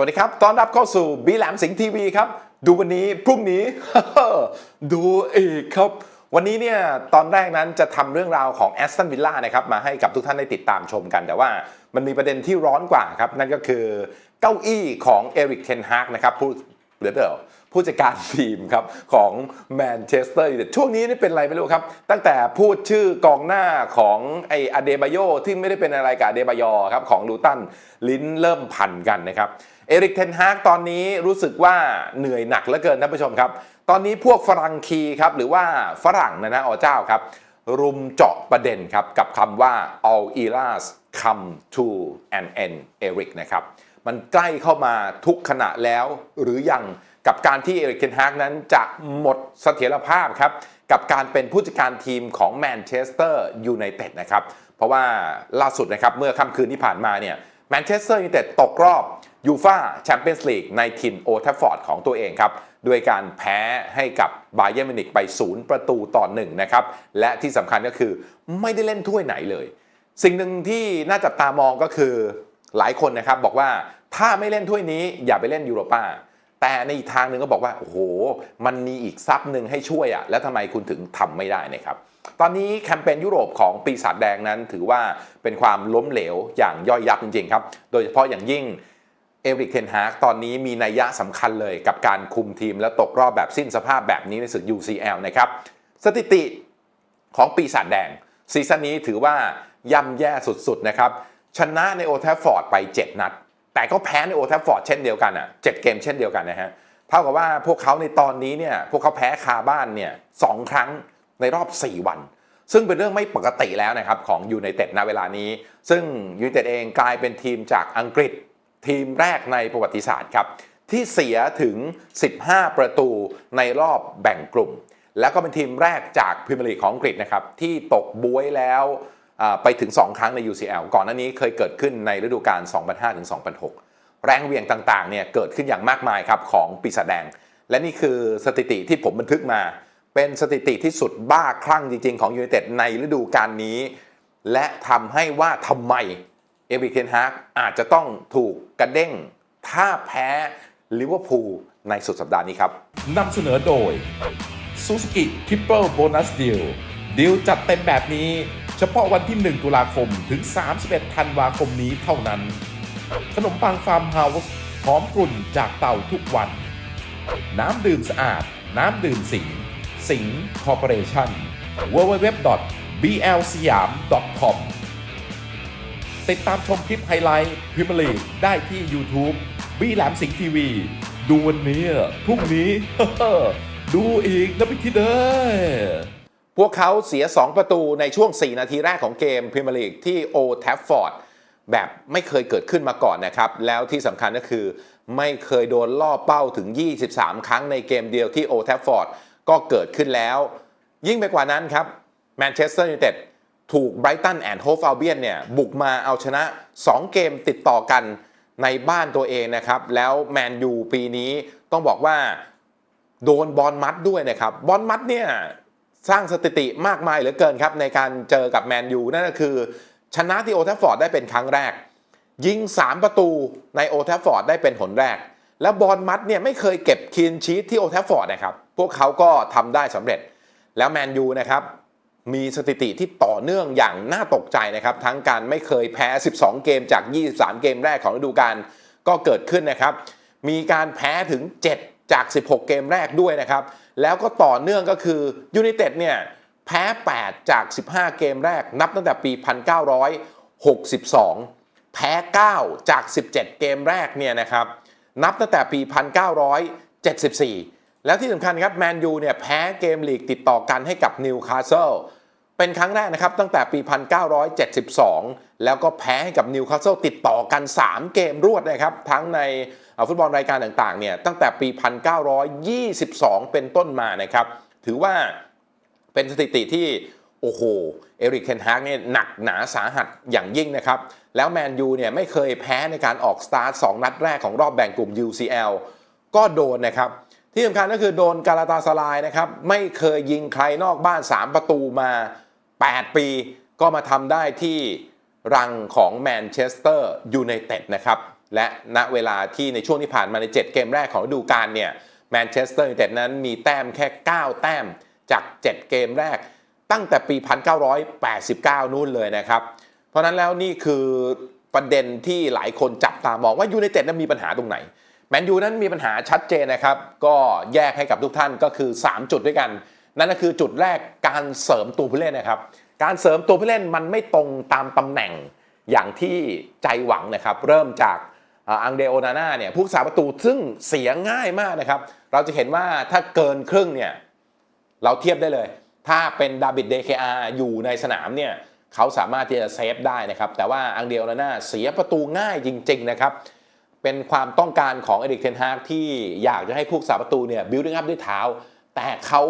สวัสดีครับ ตอนรับเข้าสู่บีแหลมสิงห์ทีวีครับ ดูวันนี้พรุ่งนี้ ดูอีกครับ วันนี้เนี่ยตอนแรกนั้นจะทำเรื่องราวของแอสตันวิลล่านะครับมาให้กับทุกท่านได้ติดตามชมกัน แต่ว่ามันมีประเด็นที่ร้อนกว่าครับ นั่นก็คือเก้าอี้ของเอริกเทนฮากนะครับผู้หลือเปล่า ผู้จัดการทีมครับของแมนเชสเตอร์ยูไนเต็ดช่วงนี้นี่เป็นอะไรไม่รู้ครับ ตั้งแต่พูดชื่อกองหน้าของไออเดบายโยที่ไม่ได้เป็นอะไรกับอเดบายอครับของลูตันลิ้นเริ่มพันกันนะครับเอริกเทนฮากตอนนี้รู้สึกว่าเหนื่อยหนักเหลือเกินท่านผู้ชมครับ ตอนนี้พวกฝรั่งคีครับหรือว่าฝรั่งนะนะอ๋อเจ้าครับ รุมเจาะประเด็นครับกับคำว่า all eras come to an end Eric นะครับมันใกล้เข้ามาทุกขณะแล้วหรือยัง กับการที่เอริกเทนฮากนั้นจะหมดเสถียรภาพครับกับการเป็นผู้จัดการทีมของแมนเชสเตอร์ยูไนเต็ดนะครับเพราะว่าล่าสุดนะครับเมื่อค่ำคืนที่ผ่านมาเนี่ยแมนเชสเตอร์ยูไนเต็ดตกรอบยูฟาแชมเปี้ยนส์ลีกในทินโอทัฟฟอร์ดของตัวเองครับด้วยการแพ้ให้กับบาเย r n มินิกไป 0 ประตูต่อ1นะครับและที่สำคัญก็คือไม่ได้เล่นถ้วยไหนเลย สิ่งหนึ่งที่น่าจับตามองก็คือหลายคนนะครับบอกว่าถ้าไม่เล่นถ้วยนี้อย่าไปเล่นยูโรปา แต่ในอีกทางหนึ่งก็บอกว่าโอ้โหมันมีอีกซับหนึ่งให้ช่วยอะแล้วทำไมคุณถึงทำไม่ได้นะครับตอนนี้แคมเปญยุโรปของปีศาจแดงนั้นถือว่าเป็นความล้มเหลวอย่างย่อยยับจริงๆครับ โดยเฉพาะอย่างยิ่งเอริกเทนฮากตอนนี้มีนัยยะสำคัญเลยกับการคุมทีมและตกรอบแบบสิ้นสภาพแบบนี้ในศึก UCL นะครับสถิติของปีศาจแดง ซีซั่นนี้ถือว่าย่ำแย่สุดๆนะครับชนะในโอทฟฟอร์ดไป 7 นัด แต่ก็แพ้ในโอ t ทฟฟอร์ดเช่นเดียวกันอะเจ็ดเกมเช่นเดียวกันนะฮะเท่ากับว่าพวกเขาในตอนนี้เนี่ยพวกเขาแพ้คาบ้านเนี่ยสองครั้งในรอบ 4 วัน ซึ่งเป็นเรื่องไม่ปกติแล้วนะครับของยูไนเต็ดณเวลานี้ ซึ่งยูไนเต็ดเองกลายเป็นทีมจากอังกฤษ ทีมแรกในประวัติศาสตร์ครับที่เสียถึง 15 ประตูในรอบแบ่งกลุ่ม แล้วก็เป็นทีมแรกจากพรีเมียร์ลีกของอังกฤษนะครับที่ตกบวยแล้ว ไปถึง 2 ครั้งใน UCL ก่อนหน้านี้เคยเกิดขึ้นในฤดูกาล 2005ถึง2006 แรงเวียงต่างๆเนี่ยเกิดขึ้นอย่างมากมายครับของปีศาจแดง และนี่คือสถิติที่ผมบันทึกมา เป็นสถิติที่สุดบ้าคลั่งจริง ๆ ของยูไนเต็ดในฤดูกาลนี้ และทำให้ว่าทำไมเอริกเทนฮากอาจจะต้องถูกกระเด้ง ถ้าแพ้ลิเวอร์พูลในสุดสัปดาห์นี้ครับนำเสนอโดย Suzuki Triple Bonus Deal ดีลจัดเต็มแบบนี้ เฉพาะวันที่ 1 ตุลาคมถึง 31 ธันวาคมนี้เท่านั้น ขนมปังฟาร์มเฮาส์หอมกลุ่นจากเต่าทุกวัน น้ำดื่มสะอาด น้ำดื่มสิง สิงคอร์ปอเรชั่น www.blsiyam.com ติดตามชมคลิปไฮไลท์พรีเมียร์ลีได้ที่ YouTube บีแหลมสิงห์ทีวี ดูวันนี้ พรุ่งนี้ ดูอีกนะพี่คิดเด้อ พวกเขาเสีย 2 ประตูในช่วง 4 นาทีแรกของเกมพรีเมียร์ลีกที่โอแทฟฟอร์ดแบบไม่เคยเกิดขึ้นมาก่อนนะครับ แล้วที่สำคัญก็คือ ไม่เคยโดนล่อเป้าถึง 23 ครั้งในเกมเดียวที่โอแทฟฟอร์ดก็เกิดขึ้นแล้ว ยิ่งไปกว่านั้นครับแมนเชสเตอร์ยูไนเต็ดถูกไบรตันแอนด์โฮฟอัลเบียนเนี่ยบุกมาเอาชนะ 2 เกมติดต่อกันในบ้านตัวเองนะครับ แล้วแมนยูปีนี้ต้องบอกว่าโดนบอลมัดด้วยนะครับ บอลมัดเนี่ย สร้างสถิติมากมายเหลือเกินครับในการเจอกับแมนยูนั่นก็คือ ชนะที่โอทัฟฟอร์ดได้เป็นครั้งแรก ยิง 3 ประตูในโอทัฟฟอร์ดได้เป็นหนแรก แล้วบอลมัดเนี่ยไม่เคยเก็บคีนชีทที่โอทัฟฟอร์ดนะครับพวกเขาก็ทำได้สำเร็จ แล้วแมนยูนะครับมีสถิติที่ต่อเนื่องอย่างน่าตกใจนะครับ ทั้งการไม่เคยแพ้ 12 เกมจาก 23 เกมแรกของฤดูกาลก็เกิดขึ้นนะครับ มีการแพ้ถึง 7 จาก 16 เกมแรกด้วยนะครับ แล้วก็ต่อเนื่องก็คือยู i นเต็ดเนี่ยแพ้ 8 จาก 15 เกมแรก นับตั้งแต่ปี 1962 แพ้ 9 จาก 17 เกมแรกเนี่ยนะครับ นับตั้งแต่ปี 1974 แล้วที่สำคัญครับแมนยูเนี่ยแพ้เกมลีกติดต่อกันให้กับนิวคาสเซิล เป็นครั้งแรกนะครับตั้งแต่ปี 1972 แล้วก็แพ้ให้กับนิวคาสเซิลติดต่อกัน 3 เกมรวดนะครับ ทั้งในฟุตบอลรายการต่างๆเนี่ยตั้งแต่ปี 1922 เป็นต้นมานะครับ ถือว่าเป็นสถิติที่โอ้โห เอริกเทนฮากเนี่ยหนักหนาสาหัสอย่างยิ่งนะครับ แล้วแมนยูเนี่ยไม่เคยแพ้ในการออกสตาร์ทสองนัดแรกของรอบแบ่งกลุ่ม UCL ก็โดนนะครับที่สำคัญก็คือโดนกาลาตาสลายนะครับ ไม่เคยยิงใครนอกบ้าน 3 ประตูมา 8 ปีก็มาทำได้ที่รังของแมนเชสเตอร์ยูไนเต็ดนะครับ และณเวลาที่ในช่วงที่ผ่านมาใน 7 เกมแรกของฤดูกาลเนี่ยแมนเชสเตอร์ยูไนเต็ดนั้นมีแต้มแค่ 9 แต้มจาก 7 เกมแรก ตั้งแต่ปี 1989 นู่นเลยนะครับ เพราะนั้นแล้วนี่คือประเด็นที่หลายคนจับตามองว่ายูไนเต็ดนั้นมีปัญหาตรงไหนแมนยูนั้นมีปัญหาชัดเจนนะครับ ก็แยกให้กับทุกท่านก็คือ 3 จุดด้วยกัน นั่นก็คือจุดแรกการเสริมตัวผู้เล่นนะครับ การเสริมตัวผู้เล่นมันไม่ตรงตามตำแหน่งอย่างที่ใจหวังนะครับ เริ่มจากอังเดโอนาน่าเนี่ยผู้รักษาประตูซึ่งเสียง่ายมากนะครับ เราจะเห็นว่าถ้าเกินครึ่งเนี่ยเราเทียบได้เลย ถ้าเป็นดาบิดเดเคอาอยู่ในสนามเนี่ยเขาสามารถที่จะเซฟได้นะครับ แต่ว่าอังเดียนาน่าเสียประตูง่ายจริง ๆ นะครับ เป็นความต้องการของเอริกเทนฮากที่อยากจะให้ผู้สาประตูเนี่ยบิวดิ้งอัพด้วยเท้า แต่เขา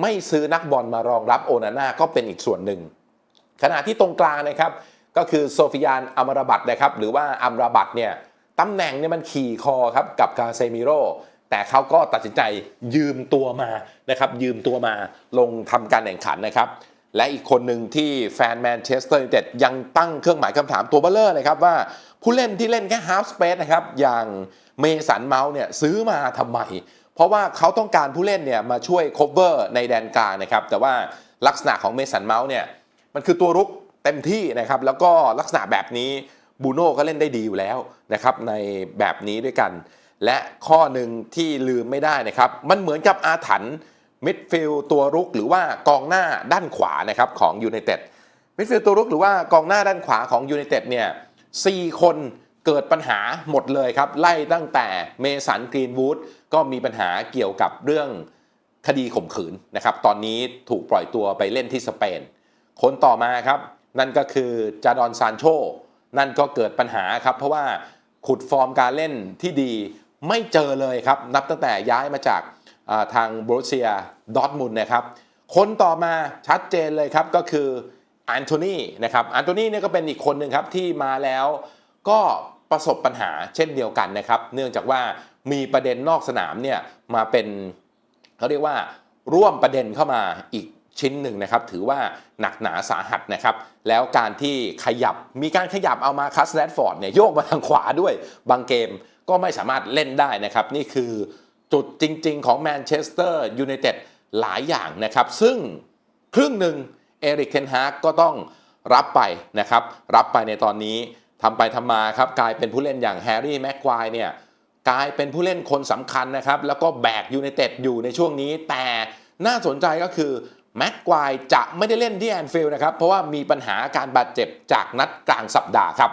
ไม่ซื้อนักบอลมารองรับโอนาน่าก็เป็นอีกส่วนหนึ่ง ขณะที่ตรงกลางนะครับ ก็คือโซฟิยานอัมราบัตนะครับหรือว่าอัมราบัตเนี่ยตำแหน่งเนี่ยมันขี่คอครับกับกาเซมิโรแต่เขาก็ตัดสินใจยืมตัวมานะครับยืมตัวมาลงทำการแข่งขันนะครับและอีกคนหนึ่งที่แฟนแมนเชสเตอร์ยูไนเต็ดยังตั้งเครื่องหมายคำถามตัวเบลเลอร์เลยครับว่าผู้เล่นที่เล่นแค่ฮา f สเปซนะครับอย่างเมสันเมาส์เนี่ยซื้อมาทำไม เพราะว่าเขาต้องการผู้เล่นเนี่ยมาช่วยโคเวอร์ในแดนกลางนะครับ แต่ว่าลักษณะของเมสันเมาส์เนี่ยมันคือตัวรุกเต็มที่นะครับ แล้วก็ลักษณะแบบนี้บูโน่ก็เล่นได้ดีอยู่แล้วนะครับในแบบนี้ด้วยกัน และข้อหนึ่งที่ลืมไม่ได้นะครับ มันเหมือนกับอาถรรพ์มิดฟิลด์ตัวรุกหรือว่ากองหน้าด้านขวานะครับของยูไนเต็ดมิดฟิลด์ตัวรุกหรือว่ากองหน้าด้านขวาของยูไนเต็ดเนี่ยสี่คนเกิดปัญหาหมดเลยครับ ไล่ตั้งแต่เมสันกรีนวูด ก็มีปัญหาเกี่ยวกับเรื่องคดีข่มขืนนะครับ ตอนนี้ถูกปล่อยตัวไปเล่นที่สเปน คนต่อมาครับ นั่นก็คือจาดอนซานโช นั่นก็เกิดปัญหาครับ เพราะว่าขุดฟอร์มการเล่นที่ดีไม่เจอเลยครับ นับตั้งแต่ย้ายมาจากาทางบรูเซียดอทมุนนะครับ คนต่อมาชัดเจนเลยครับก็คือแอนโทนีนะครับแอนโทนีเนี่ยก็เป็นอีกคนหนึ่งครับที่มาแล้วก็ประสบปัญหาเช่นเดียวกันนะครับ เนื่องจากว่า มีประเด็นนอกสนามเนี่ยมาเป็นเขาเรียกว่าร่วมประเด็นเข้ามาอีกชิ้นหนึ่งนะครับ ถือว่าหนักหนาสาหัสนะครับ แล้วการที่ขยับมีการขยับเอามาคัสแรดฟอร์ดเนี่ยโยกมาทางขวาด้วย บางเกมก็ไม่สามารถเล่นได้นะครับ นี่คือจุดจริง ๆ ของแมนเชสเตอร์ยูไนเต็ดหลายอย่างนะครับ ซึ่งครึ่งหนึ่งเอริกเทนฮากก็ต้องรับไปนะครับ รับไปในตอนนี้ทำไปทำมาครับ กลายเป็นผู้เล่นอย่างแฮร์รี่แม็กควายเนี่ย กลายเป็นผู้เล่นคนสำคัญนะครับ แล้วก็แบกยูไนเต็ดอยู่ในช่วงนี้ แต่น่าสนใจก็คือแม็กควายจะไม่ได้เล่นที่แอนฟิลด์นะครับ เพราะว่ามีปัญหาการบาดเจ็บจากนัดกลางสัปดาห์ครับ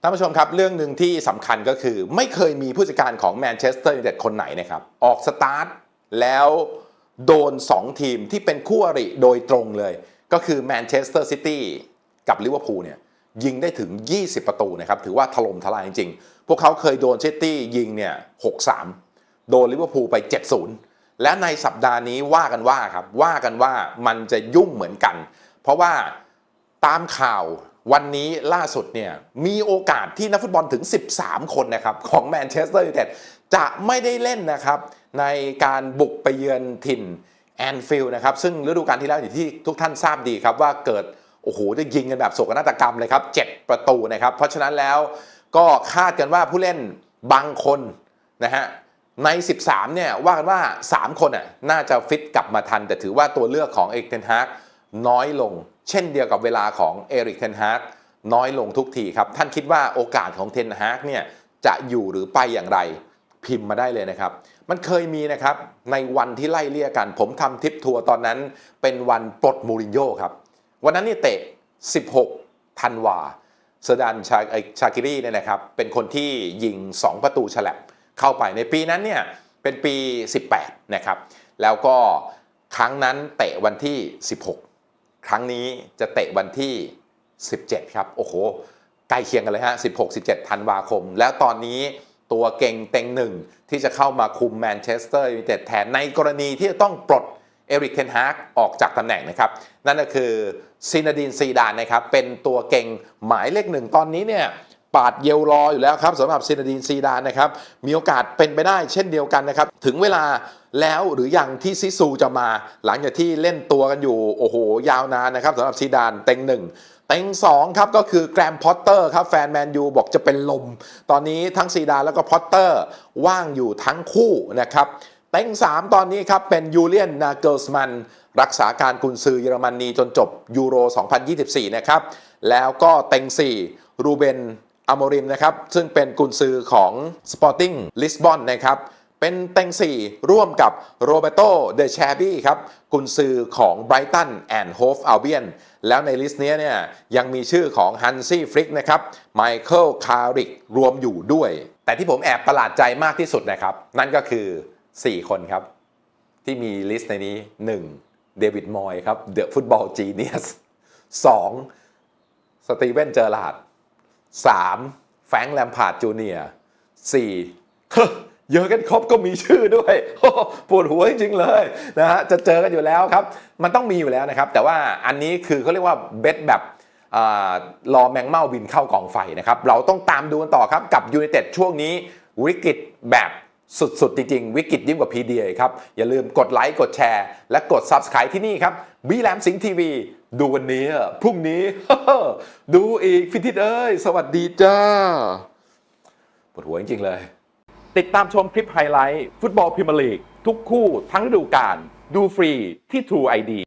ท่านผู้ชมครับ เรื่องหนึ่งที่สำคัญก็คือไม่เคยมีผู้จัดการของแมนเชสเตอร์ยูไนเต็ดคนไหนนะครับ ออกสตาร์ทแล้วโดน 2 ทีมที่เป็นคู่อริโดยตรงเลย ก็คือแมนเชสเตอร์ซิตี้กับลิเวอร์พูลเนี่ย ยิงได้ถึง 20 ประตูนะครับถือว่าถล่มทลายจริงๆ พวกเขาเคยโดนซิตี้ยิงเนี่ย6-3 โดนลิเวอร์พูลไป 7-0 และในสัปดาห์นี้ว่ากันว่าครับว่ากันว่ามันจะยุ่งเหมือนกัน เพราะว่าตามข่าววันนี้ล่าสุดเนี่ยมีโอกาสที่นักฟุตบอลถึง 13 คนนะครับของแมนเชสเตอร์ยูไนเต็ดจะไม่ได้เล่นนะครับในการบุกไปเยือนถิ่นแอนฟิลด์นะครับซึ่งฤดูกาลที่แล้วอย่างที่ทุกท่านทราบดีครับว่าเกิด โอ้โหจะยิงกันแบบโศกนาฏกรรมเลยครับ 7 ประตูนะครับ เพราะฉะนั้นแล้วก็คาดกันว่าผู้เล่นบางคนนะฮะใน 13 เนี่ยว่ากันว่า 3 คนอะน่าจะฟิตกลับมาทัน แต่ถือว่าตัวเลือกของเอริกเทนฮากน้อยลง เช่นเดียวกับเวลาของเอริกเทนฮากน้อยลงทุกทีครับ ท่านคิดว่าโอกาสของเทนฮากเนี่ยจะอยู่หรือไปอย่างไรพิมพ์มาได้เลยนะครับ มันเคยมีนะครับในวันที่ไล่เลี่ยกัน ผมทำทริปทัวร์ตอนนั้นเป็นวันปลดมูรินโญ่ครับ วันนั้นนี่เตะ 16 ธันวาเซดานชาชากิรีเนี่ยนะครับ เป็นคนที่ยิง 2 ประตูฉลับเข้าไปในปีนั้นเนี่ย เป็นปี 18 นะครับ แล้วก็ครั้งนั้นเตะวันที่ 16 ครั้งนี้จะเตะวันที่ 17 ครับ โอ้โห ใกล้เคียงกันเลยฮะ 16 17 ธันวาคม แล้วตอนนี้ตัวเก่งเต็งหนึ่งที่จะเข้ามาคุมแมนเชสเตอร์ยูไนเต็ดแทนในกรณีที่จะต้องปลด เอริกเทนฮากออกจากตำแหน่งนะครับ นั่นก็คือซินาดินซีดานนะครับ เป็นตัวเก่งหมายเลขหนึ่งตอนนี้เนี่ยปาดเยลรออยู่แล้วครับสำหรับซินาดินซีดานนะครับ มีโอกาสเป็นไปได้เช่นเดียวกันนะครับ ถึงเวลาแล้วหรือยังที่ซิซูจะมาหลังจากที่เล่นตัวกันอยู่ โอ้โห ยาวนานนะครับสำหรับซีดานเต็งหนึ่งเต็ง2ครับก็คือแกรมพอตเตอร์ครับแฟนแมนยูบอกจะเป็นลม ตอนนี้ทั้งซีดานแล้วก็พอตเตอร์ว่างอยู่ทั้งคู่นะครับ เต็ง 3 ตอนนี้ครับ เป็นยูเลียนนาเกิลสมันรักษาการกุนซือเยอรมนีจนจบยูโร 2024 นะครับ แล้วก็เต็ง 4 รูเบนอโมริมนะครับ ซึ่งเป็นกุนซือของ Sporting Lisbon นนะครับเป็นเต็ง 4 ร่วมกับโรเบโตเดชาบี้ครับกุนซือของ Brighton and Hove Albion แล้วในลิสต์นี้เนี่ยยังมีชื่อของฮันซี่ฟริกนะครับไมเคิลคาริกรวมอยู่ด้วย แต่ที่ผมแอบประหลาดใจมากที่สุดนะครับ นั่นก็คือ 4 คนครับ ที่มีลิสต์ในนี้ 1. เดวิดมอยครับเดอะฟุตบอลจีเนียส 2. สตีเวนเจอร์ลาด 3. แฟงแลมพาร์ดจูเนียร์ 4. เฮ้อเยอะกันครบก็มีชื่อด้วยโอ้โหปวดหัวจริงๆเลยนะฮะจะเจอกันอยู่แล้วครับ มันต้องมีอยู่แล้วนะครับ แต่ว่าอันนี้คือเขาเรียกว่าเบสแบบอรอแมงเม่าบินเข้ากองไฟนะครับ เราต้องตามดูกันต่อครับกับยู i นเต็ดช่วงนี้วิกฤตแบบ สุดๆ จริง ๆ วิกฤตยิ่งกว่า PDA ครับ อย่าลืมกดไลค์กดแชร์ และกด Subscribe ที่นี่ครับบีแลมสิงห์ทีวีดูวันนี้ พรุ่งนี้ ดูอีกฟิทิตเอ้ย สวัสดีจ้าปวดหัวจริง ๆ เลย ติดตามชมคลิปไฮไลท์ ฟุตบอลพรีเมียร์ลีก ทุกคู่ทั้งฤดูกาลดูฟรีที่ True ID